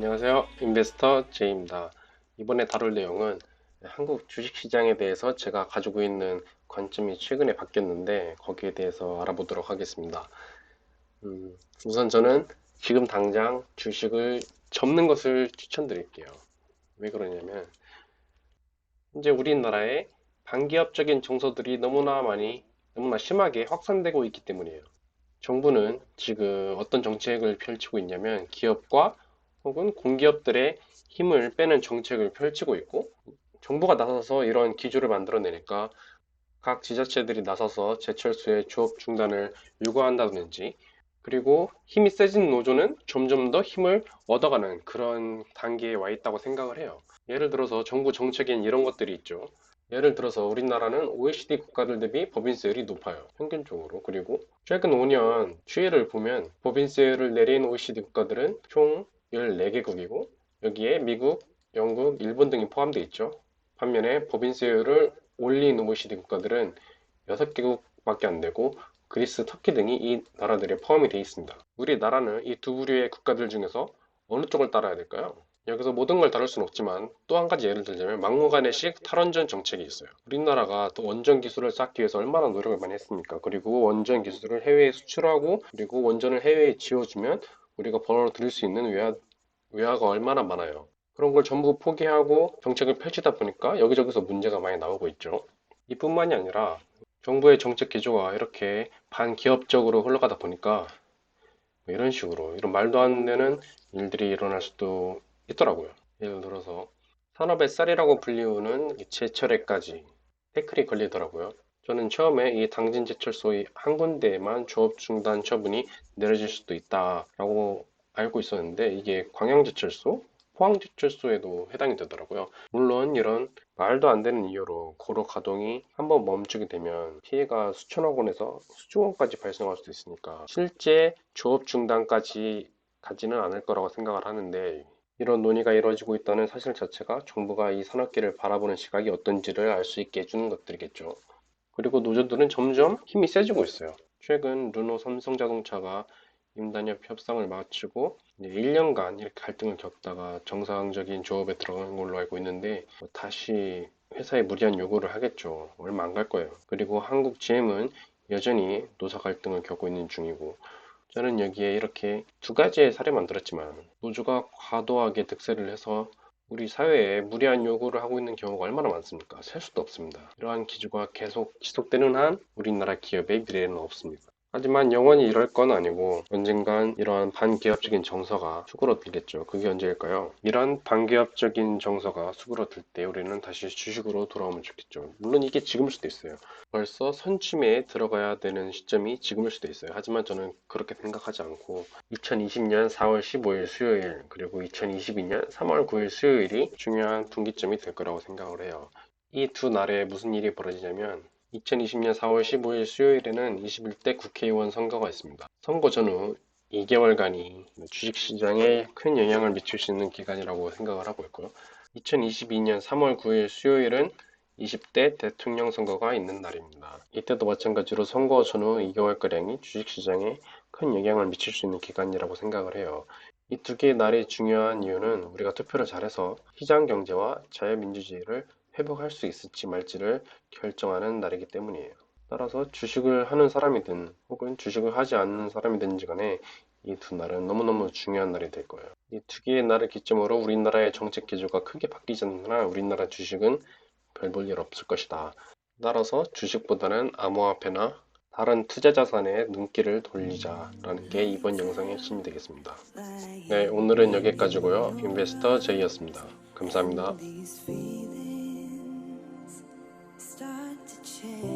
안녕하세요. 인베스터 제이입니다. 이번에 다룰 내용은 한국 주식시장에 대해서 제가 가지고 있는 관점이 최근에 바뀌었는데 거기에 대해서 알아보도록 하겠습니다. 음, 우선 저는 지금 당장 주식을 접는 것을 추천드릴게요. 왜 그러냐면 이제 우리나라에 반기업적인 정서들이 너무나 많이 너무나 심하게 확산되고 있기 때문이에요. 정부는 지금 어떤 정책을 펼치고 있냐면 기업과 혹은 공기업들의 힘을 빼는 정책을 펼치고 있고 정부가 나서서 이런 기조를 만들어내니까 각 지자체들이 나서서 제철소의 조업 중단을 요구한다든지 그리고 힘이 세진 노조는 점점 더 힘을 얻어가는 그런 단계에 와 있다고 생각을 해요. 예를 들어서 정부 정책엔 이런 것들이 있죠. 예를 들어서 우리나라는 OECD 국가들 대비 법인세율이 높아요. 평균적으로. 그리고 최근 5년 추이를 보면 법인세율을 내린 OECD 국가들은 총 14개국이고 여기에 미국, 영국, 일본 등이 포함되어 있죠. 반면에 법인세율을 올린 OECD 국가들은 6개국밖에 안 되고 그리스, 터키 등이 이 나라들에 포함이 되어 있습니다. 우리나라는 이 두 부류의 국가들 중에서 어느 쪽을 따라야 될까요? 여기서 모든 걸 다룰 수는 없지만 또 한 가지 예를 들자면 막무가내식 탈원전 정책이 있어요. 우리나라가 또 원전 기술을 쌓기 위해서 얼마나 노력을 많이 했습니까? 그리고 원전 기술을 해외에 수출하고 그리고 원전을 해외에 지어주면 우리가 벌어 들일 수 있는 외화, 외화가 얼마나 많아요. 그런 걸 전부 포기하고 정책을 펼치다 보니까 여기저기서 문제가 많이 나오고 있죠. 이뿐만이 아니라 정부의 정책 기조가 이렇게 반기업적으로 흘러가다 보니까 뭐 이런 식으로 이런 말도 안 되는 일들이 일어날 수도 있더라고요. 예를 들어서 산업의 쌀이라고 불리우는 제철에까지 태클이 걸리더라고요. 저는 처음에 이 당진 제철소의 한 군데에만 조업 중단 처분이 내려질 수도 있다라고 알고 있었는데 이게 광양제철소, 포항제철소에도 해당이 되더라고요. 물론 이런 말도 안 되는 이유로 고로 가동이 한번 멈추게 되면 피해가 수천억 원에서 수조 원까지 발생할 수도 있으니까 실제 조업 중단까지 가지는 않을 거라고 생각을 하는데 이런 논의가 이루어지고 있다는 사실 자체가 정부가 이 산업계를 바라보는 시각이 어떤지를 알 수 있게 해주는 것들이겠죠. 그리고 노조들은 점점 힘이 세지고 있어요. 최근 르노 삼성자동차가 임단협 협상을 마치고 1년간 이렇게 갈등을 겪다가 정상적인 조업에 들어간 걸로 알고 있는데 뭐 다시 회사에 무리한 요구를 하겠죠. 얼마 안 갈 거예요. 그리고 한국 GM은 여전히 노사 갈등을 겪고 있는 중이고 저는 여기에 이렇게 두 가지의 사례만 들었지만 노조가 과도하게 득세를 해서 우리 사회에 무리한 요구를 하고 있는 경우가 얼마나 많습니까? 셀 수도 없습니다. 이러한 기조가 계속 지속되는 한 우리나라 기업의 미래는 없습니다. 하지만 영원히 이럴 건 아니고 언젠간 이러한 반기업적인 정서가 수그러들겠죠. 그게 언제일까요? 이러한 반기업적인 정서가 수그러들 때 우리는 다시 주식으로 돌아오면 좋겠죠. 물론 이게 지금일 수도 있어요. 벌써 선취매에 들어가야 되는 시점이 지금일 수도 있어요. 하지만 저는 그렇게 생각하지 않고 2020년 4월 15일 수요일 그리고 2022년 3월 9일 수요일이 중요한 분기점이 될 거라고 생각을 해요. 이 두 날에 무슨 일이 벌어지냐면 2020년 4월 15일 수요일에는 21대 국회의원 선거가 있습니다. 선거 전후 2개월간이 주식시장에 큰 영향을 미칠 수 있는 기간이라고 생각을 하고 있고요. 2022년 3월 9일 수요일은 20대 대통령 선거가 있는 날입니다. 이때도 마찬가지로 선거 전후 2개월가량이 주식시장에 큰 영향을 미칠 수 있는 기간이라고 생각을 해요. 이 두 개의 날이 중요한 이유는 우리가 투표를 잘해서 시장 경제와 자유민주주의를 회복할 수 있을지 말지를 결정하는 날이기 때문이에요. 따라서 주식을 하는 사람이든 혹은 주식을 하지 않는 사람이든지 간에 이 두 날은 너무너무 중요한 날이 될 거예요. 이 두 개의 날을 기점으로 우리나라의 정책 기조가 크게 바뀌지 않는 한 우리나라 주식은 별 볼 일 없을 것이다. 따라서 주식보다는 암호화폐나 다른 투자 자산에 눈길을 돌리자라는 게 이번 영상의 핵심이 되겠습니다. 네, 오늘은 여기까지고요. 인베스터 제이였습니다. 감사합니다. Change.